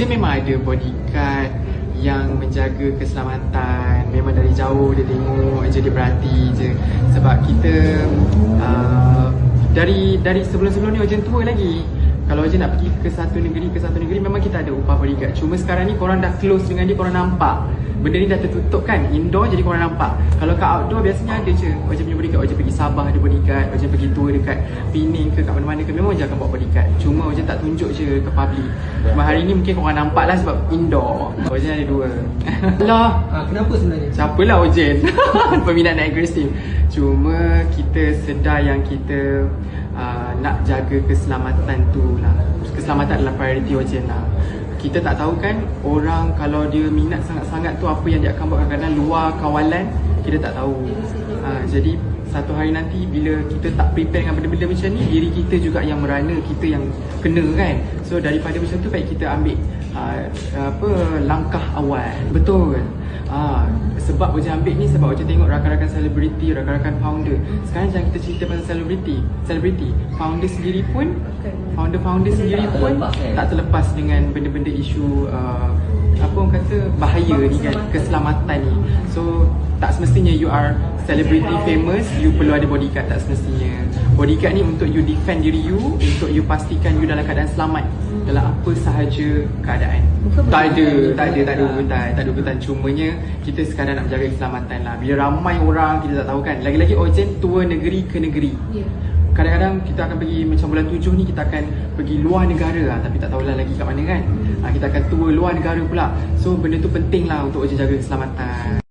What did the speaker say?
Dia memang ada bodyguard yang menjaga keselamatan. Memang dari jauh dia tengok je, dia perhati je. Sebab kita uh, dari dari sebelum-sebelum ni urgent tour lagi kalau urgent nak pergi ke satu negeri ke satu negeri memang kita ada upah bodyguard Cuma sekarang ni korang dah close dengan dia korang nampak Benda ni dah tertutup kan? Indoor jadi korang nampak. Kalau kat outdoor biasanya ada je. Urgent punya bodyguard Urgent pergi Sabah ada bodyguard Urgent pergi tour dekat Pening ke kat mana-mana ke Memang je akan bawa bodyguard Cuma Urgent tak tunjuk je ke public. Cuma hari ni mungkin korang nampak lah sebab indoor. Urgent ada dua. Lah. Ah, kenapa sebenarnya? Siapalah Ojen? Peminat naik agresif. Cuma kita sedar yang kita uh, Nak jaga keselamatan tu lah. Keselamatan adalah priority Ojen lah kita tak tahu kan orang kalau dia minat sangat-sangat tu apa yang dia akan buat kadang-kadang luar kawalan kita tak tahu. Ha, jadi satu hari nanti bila kita tak prepare dengan benda-benda macam ni diri kita juga yang merana kita yang kena kan. So daripada macam tu baik kita ambil uh, apa langkah awal. Betul Ah, sebab Oja ambil ni sebab Oja tengok rakan-rakan selebriti, rakan-rakan founder. Sekarang jangan kita cerita pasal selebriti. Selebriti, founder sendiri pun founder-founder sendiri Tak pun terlepas, kan? tak terlepas dengan benda-benda isu uh, apa orang kata bahaya ni kan keselamatan ni. So tak semestinya you are celebrity famous you perlu ada bodyguard tak semestinya. Bodyguard ni untuk you defend diri you, untuk you pastikan you dalam keadaan selamat dalam apa sahaja keadaan. Bukan tak ada, tak ada, tak ada hubungan, tak ada hubungan. Cumanya kita sekadar nak menjaga keselamatan lah. Bila ramai orang kita tak tahu kan. Lagi-lagi Ojen tour negeri ke negeri. Ya. Kadang-kadang kita akan pergi macam bulan tujuh ni kita akan pergi luar negara lah tapi tak tahulah lagi kat mana kan. Ha, kita akan tour luar negara pula. So benda tu penting lah untuk jaga keselamatan.